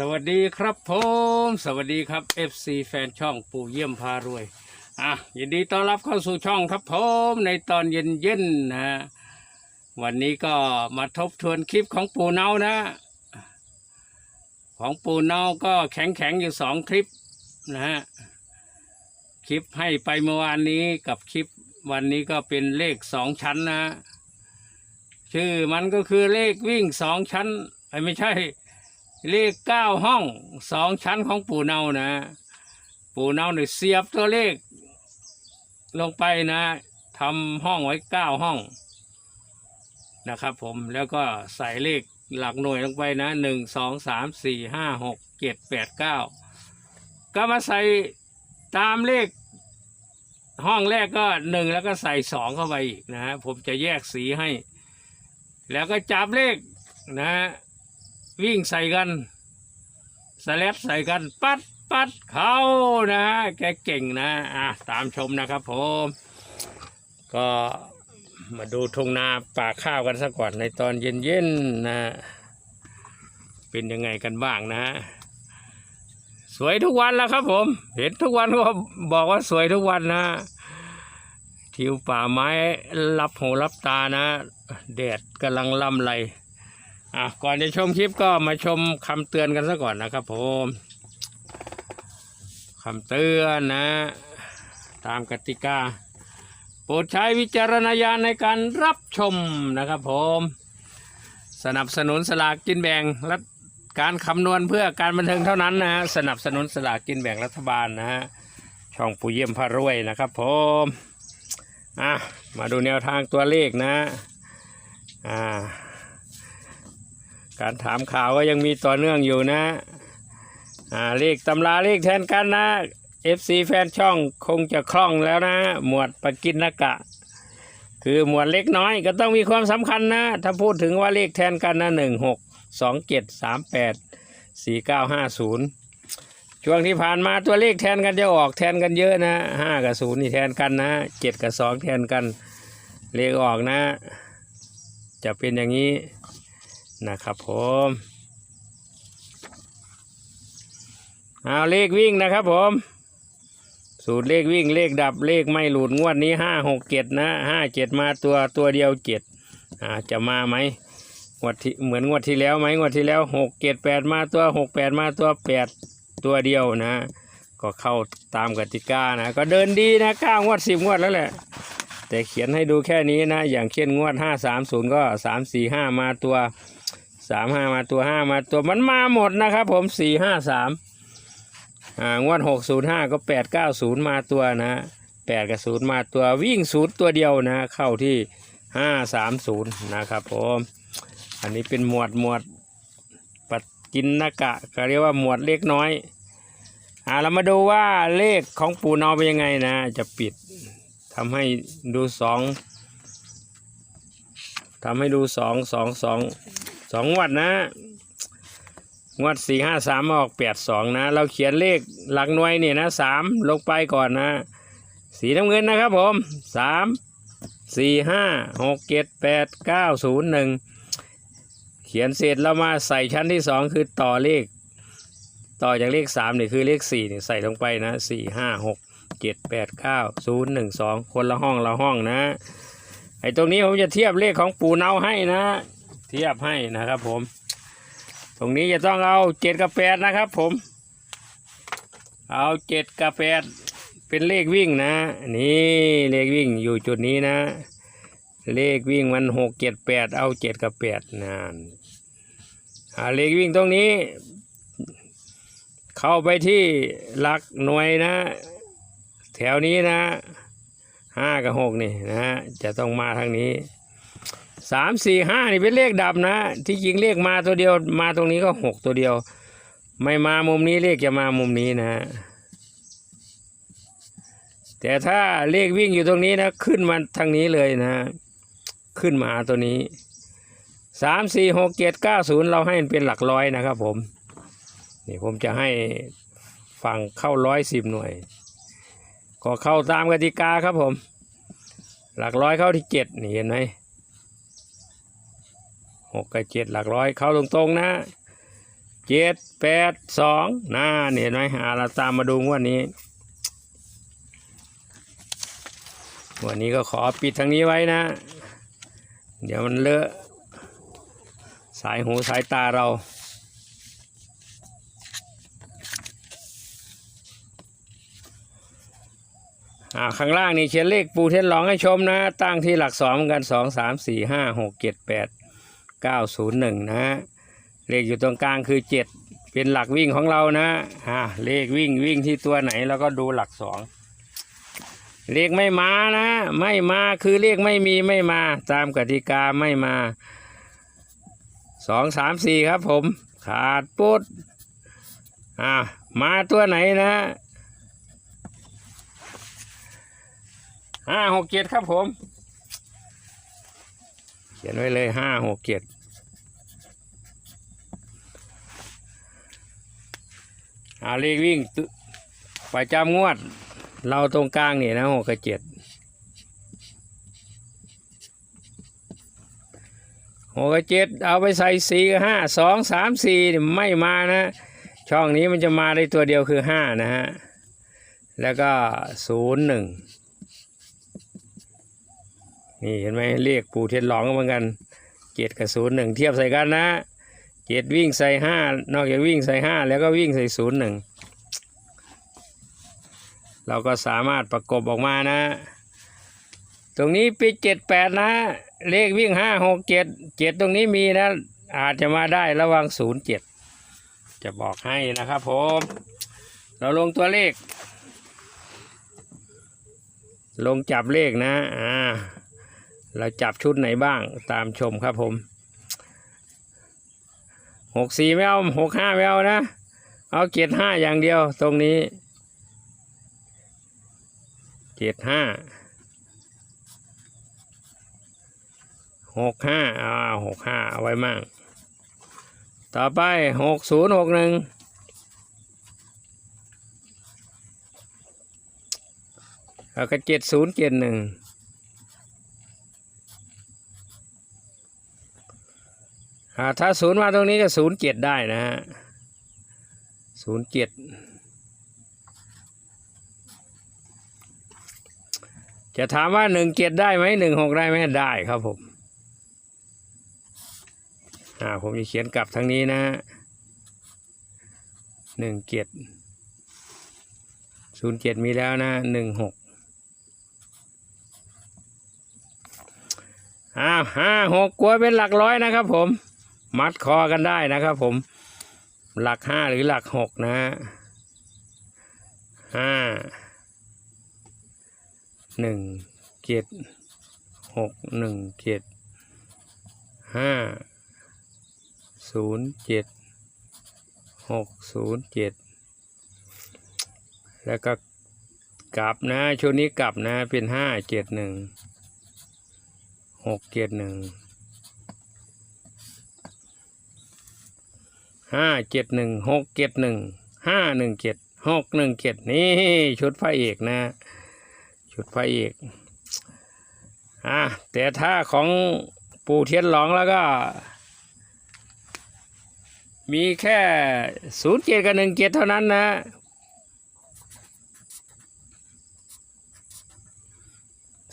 สวัสดีครับผมสวัสดีครับ FC แฟนช่องปู่เยี่ยมพารวยอะยินดีต้อนรับเข้าสู่ช่องครับผมในตอนเย็นๆนะฮะวันนี้ก็มาทบทวนคลิปของปู่เนานะ ของปู่เนาก็แข็งๆอยู่สองคลิปนะฮะคลิปให้ไปเมื่อวานนี้กับคลิปวันนี้ก็เป็นเลขสองชั้นนะ ชื่อมันก็คือเลขวิ่งสองชั้นไอ้ไม่ใช่ เลขเก้าห้องสองชั้นของปู่เนานะ ปู่เนาเนี่ยเสียบตัวเลข ลงไปนะทำห้องไว้เก้าห้องนะครับผมแล้วก็ใส่เลขหลักหน่วยลงไปนะหนึ่งสองสามสี่ห้าหกเจ็ดแปดเก้าก็มาใส่ตามเลข ห้องแรกก็หนึ่งแล้วก็ใส่สองเข้าไปอีกนะฮะผมจะแยกสีให้ แล้วก็จับเลขนะฮะ วิ่งใส่กันสแลดใส่กันปัดปัดเขานะฮะแกเก่งนะอะตามชมนะครับผมก็มาดูทุ่งนาป่าข้าวกันสักก่อนในตอนเย็นๆนะเป็นยังไงกันบ้างนะ สวยทุกวันแล้วครับผม เห็นทุกวันก็บอกว่าสวยทุกวันนะทิวป่าไม้รับหูรับตานะแดดกำลังล่ำไร อะก่อนจะชมคลิปก็มาชมคำเตือนกันซะก่อนนะครับผมคำเตือนนะ ตามกติกา โปรดใช้วิจารณญาณในการรับชมนะครับผม สนับสนุนสลากกินแบ่งและการคำนวณเพื่อการบันเทิงเท่านั้นนะฮะสนับสนุนสลากกินแบ่งรัฐบาลนะฮะช่องปู่เยี่ยมพารวยนะครับผมอะมาดูแนวทางตัวเลขนะอ่า การถามข่าวก็ยังมีต่อเนื่องอยู่นะอ่าเลขตำราเลขแทนกันนะ FC แฟนช่องคงจะคล่องแล้วนะ หมวดปกินนกะ คือหมวดเล็กน้อยก็ต้องมีความสำคัญนะ ถ้าพูดถึงว่าเลขแทนกันนะหนึ่งหกสองเจ็ดสามแปดสี่เก้าห้าศูนย์ช่วงที่ผ่านมาตัวเลขแทนกันจะออกแทนกันเยอะนะห้ากับศูนย์นี่แทนกันนะเจ็ดกับสองแทนกัน เลขออกนะ จะเป็นอย่างนี้ นะครับผมเอาเลขวิ่งนะครับผม สูตรเลขวิ่งเลขดับเลขไม่หลุดงวดนี้ห้าหกเจ็ดนะห้าเจ็ดมาตัวตัวเดียวเจ็ดอ่าจะมาไหมงวดที่เหมือนงวดที่แล้วไหมงวดที่แล้วหกเจ็ดแปดมาตัวหกแปดมาตัวแปดตัวเดียวนะ ก็เข้าตามกติกานะ ก็เดินดีนะก้างวดสิบงวดแล้วแหละ แต่เขียนให้ดูแค่นี้นะ อย่างเช่นงวดห้าสามศูนย์ก็สามสี่ห้ามาตัว สามห้ามาตัวห้ามาตัวมันมาหมดนะครับ ผมสี่ห้าสามอ่างวดหกศูนย์ห้าก็แปดเก้าศูนย์มาตัวนะแปดกับศูนย์มาตัววิ่งศูนย์ตัวเดียวนะ เข้าที่ห้าสามศูนย์นะครับผมอันนี้เป็นหมวดหมวดปัจจินนกะก็เรียกว่าหมวดเล็กน้อยอ่าเรามาดูว่าเลขของปูนอเป็นยังไงนะ จะปิดทำให้ดูสองทำให้ดูสองสองสอง สองงวดนะงวดสี่ห้าสามออกแปดสองนะ เราเขียนเลขหลักหน่วยเนี่ยนะสามลงไปก่อนนะ สีน้ำเงินนะครับผมสามสี่ห้าหกเจ็ดแปดเก้าศูนย์หนึ่งเขียนเสร็จเรามาใส่ชั้นที่สองคือต่อเลข ต่อจากเลขสามนี่คือเลขสี่นี่ใส่ลงไปนะสี่ห้าหกเจ็ดแปดเก้าศูนย์หนึ่งสองคนละห้องละห้องนะไอ้ตรงนี้ผมจะเทียบเลขของปูเนาให้นะ ทียบให้นะครับ ผม ตรงนี้จะต้องเอาเจ็ดกับแปดนะครับ ผม เอาเจ็ดกับแปดเป็นเลขวิ่งนะ นี่เลขวิ่งอยู่จุดนี้นะ เลขวิ่งมันหกเจ็ดแปดเอาเจ็ดกับแปดนะอ่าเลขวิ่งตรงนี้ เข้าไปที่หลักหน่วยนะ แถวนี้นะห้ากับหกนี่นะจะต้องมาทางนี้ สามสี่ห้านี่เป็นเลขดับนะ ที่จริงเลขมาตัวเดียว มาตรงนี้ก็หกตัวเดียว ไม่มามุมนี้เลขจะมามุมนี้นะ แต่ถ้าเลขวิ่งอยู่ตรงนี้นะ ขึ้นมาทางนี้เลยนะ ขึ้นมาตัวนี้สามสี่หกเจ็ดเก้าศูนย์เราให้มันเป็นหลักร้อยนะครับผม นี่ผมจะให้ฟังเข้าร้อยสิบหน่วย ก็เข้าตามกติกาครับผม หลักร้อยเข้าที่เจ็ดนี่เห็นไหม หกกับเจ็ดหลักร้อยเข้าตรงๆนะเจ็ดแปดสองน่าเห็นไหมอ่าเราตามมาดูวดนี้งวันนี้ก็ขอปิดทางนี้ไว้นะ เดี๋ยวมันเลอะ สายหูสายตาเราอ่าข้างล่างนี่เขียนเลขปูเทนลองให้ชมนะ ตั้งที่หลักสองเหมือนกันสองสามสี่ห้าหกเจ็ดแปด เก้าศูนย์หนึ่งนะฮะเลขอยู่ตรงกลางคือเจ็ดเป็นหลักวิ่งของเรานะอ่าเลขวิ่งวิ่งที่ตัวไหนแล้วก็ดูหลักสองเลขไม่มานะ ไม่มาคือเลขไม่มีไม่มา ตามกติกาไม่มาสองสามสี่ครับผมขาดปุ๊ดอ่ามาตัวไหนนะห้าหกเจ็ดครับผม ขียนไว้เลยห้าหกเจ็ดอาเลขวิ่งตึประจำงวด เราตรงกลางนี่นะหกกับเจ็ดหกกับเจ็ดเอาไปใส่สี่กับห้าสองสามสี่ไม่มานะ ช่องนี้มันจะมาได้ตัวเดียวคือห้านะฮะ แล้วก็ศูนย์หนึ่ง นี่เห็นไหมเรียกปู่เทียนหลองก็เหมือนกันเจ็ดกับศูนย์หนึ่งเทียบใส่กันนะเจ็ดวิ่งใส่ห้านอกจากวิ่งใส่ห้าแล้วก็วิ่งใส่ศูนย์หนึ่งเราก็สามารถประกบออกมานะ ตรงนี้ปีเจ็ดแปดนะ เลขวิ่งห้าหกเจ็ดเจ็ดตรงนี้มีนะ อาจจะมาได้ระวังศูนย์เจ็ดจะบอกให้นะครับผม เราลงตัวเลข ลงจับเลขนะ อ่า เราจับชุดไหนบ้างตามชมครับผมหกสี่ไม่เอาหกห้าไม่เอานะ เอาเจ็ดห้าอย่างเดียวตรงนี้เจ็ดห้าหกห้าอ่าหกห้าเอาไว้มั่งต่อไปหกศูนย์หกหนึ่งแล้วก็เจ็ดศูนย์เจ็ดหนึ่ง อ่า ถ้าศูนย์มาตรงนี้ก็ศูนย์เจ็ดได้นะฮะศูนย์เจ็ดจะถามว่าหนึ่งเจ็ดได้ไหมหนึ่งหกได้ไหมได้ครับผมอ่าผมจะเขียนกลับทางนี้นะหนึ่งเจ็ดศูนย์เจ็ดมีแล้วนะหนึ่งหกอ้าวห้าหกกลัวเป็นหลักร้อยนะครับผม มัดคอกันได้นะครับผม หลักห้าหรือหลักหกนะฮะห้าหนึ่งเจ็ดหกหนึ่งเจ็ดห้าศูนย์เจ็ดหกศูนย์เจ็ดแล้วก็กลับนะช่วงนี้กลับนะเป็นห้าเจ็ดหนึ่งหกเจ็ดหนึ่ง ห้าเจ็ดหนึ่งหกเจ็ดหนึ่งห้าหนึ่งเจ็ดหกหนึ่งเจ็ดนี่ชุดพระเอกนะ ชุดพระเอกอะแต่ถ้าของปู่เทียนหลองแล้วก็ มีแค่ศูนย์เจ็ดกับหนึ่งเจ็ดเท่านั้นนะ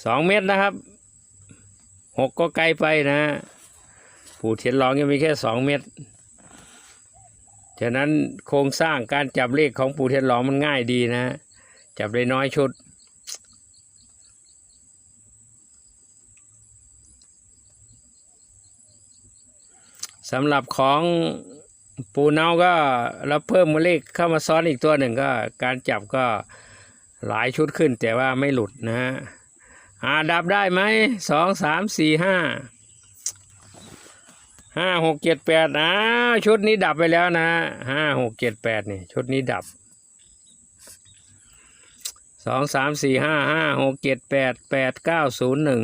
สองเมตรนะครับหกก็ไกลไปนะ ปู่เทียนหลองยังมีแค่สองเมตร ฉะนั้นโครงสร้างการจับเลขของปู่เทียนหลองมันง่ายดีนะ จับได้น้อยชุด สำหรับของปูเนาก็เราเพิ่มเลขเข้ามาซ้อนอีกตัวหนึ่งก็การจับก็หลายชุดขึ้นแต่ว่าไม่หลุดนะฮะอ่าดับได้ไหมสองสามสี่ห้า ห้าหกเจ็ดแปดอ้าวชุดนี้ดับไปแล้วนะห้าหกเจ็ดแปดนี่ชุดนี้ดับสองสามสี่ห้าห้าหกเจ็ดแปดแปดเก้าศูนย์หนึ่ง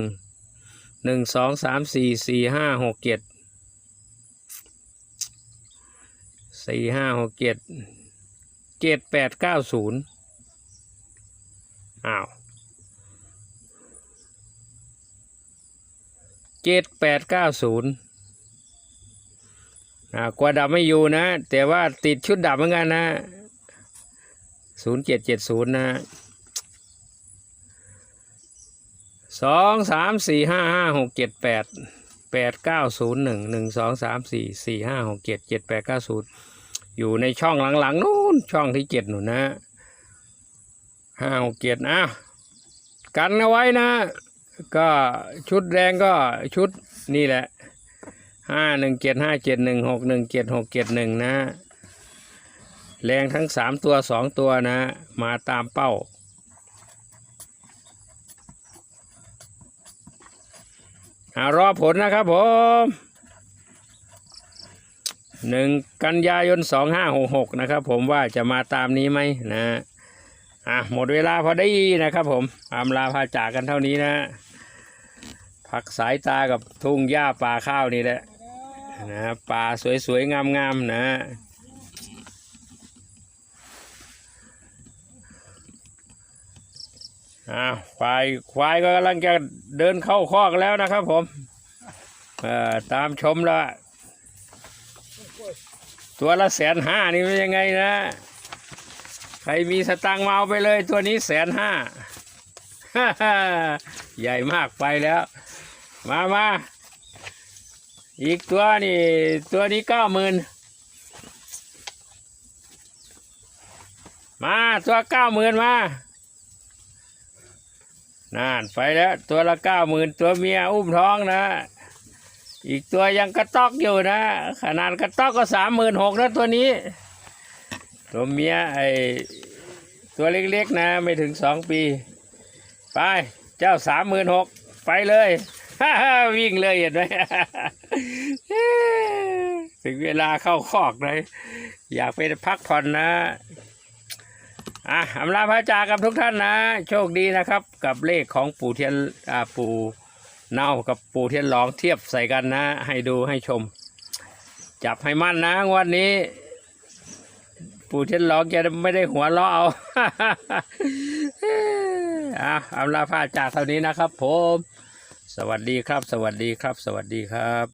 หนึ่งสองสามสี่สี่ห้าหกเจ็ดสี่ห้าหกเจ็ดเจ็ดแปดเก้าศูนย์อ้าวเจ็ดแปดเก้าศูนย์ อ่ากลัวดับไม่อยู่นะ แต่ว่าติดชุดดับเหมือนกันนะศูนย์เจ็ดเจ็ดศูนย์นะสองสามสี่ห้าห้าหกเจ็ดแปดแปดเก้าศูนย์หนึ่งหนึ่งสองสามสี่สี่ห้าหกเจ็ดเจ็ดแปดเก้าศูนย์อยู่ในช่องหลังๆนู้นช่องที่เจ็ดหนูนะห้าหกเจ็ดอะกันเอาไว้นะ ก็ชุดแรงก็ชุดนี่แหละ ห้าหนึ่งเจ็ดห้าเจ็ดหนึ่งหกหนึ่งเจ็ดหกเจ็ดหนึ่งนะแรงทั้งสามตัวสองตัวนะ มาตามเป้าอารอผลนะครับผมหนึ่งกันยายนสองห้าหกหกนะครับผมว่าจะมาตามนี้ไหมนะอะหมดเวลาพอดีนะครับผมอำลาพาจากกันเท่านี้นะ พักสายตากับทุ่งหญ้าป่าข้าวนี่แหละ นะป่าสวยๆ งามๆ นะอ้าวควายควายก็กำลังจะเดินเข้าคอกแล้วนะครับผมอ่อตามชมล้วตัวละแสนห้านี่เป็นยังไงนะ ใครมีสตังค์มาเอาไปเลย ตัวนี้แสนห้าใหญ่มากไปแล้ว มามา อีกตัวนี่ตัวนี้เก้าหมื่นมาตัวเก้าหมื่นมานานไปแล้วตัวละเก้าหมื่นตัวเมียอุ้มท้องนะ อีกตัวยังกระตอกอยู่นะ ขนาดกระตอกก็สามหมื่นหกนะตัวนี้ ตัวเมียไอตัวเล็กๆนะ ไม่ถึงสองปี ไปเจ้าสามหมื่นหกไปเลย วิ่งเลยเห็นไหมถึงเวลาเข้าคอกเลย อยากไปพักผ่อนนะอะอำลาพระจากับทุกท่านนะ โชคดีนะครับ กับเลขของปู่เทียนอ่าปู่เน่ากับปู่เทียนหลองเทียบใส่กันนะ ให้ดูให้ชม จับให้มั่นนะงวันนี้ ปู่เทียนหลองจะไม่ได้หัวเราะเอาอะอำลาพระจากเท่านี้นะครับผม วัสดีครับ สวัสดีครับ สวัสดีครับ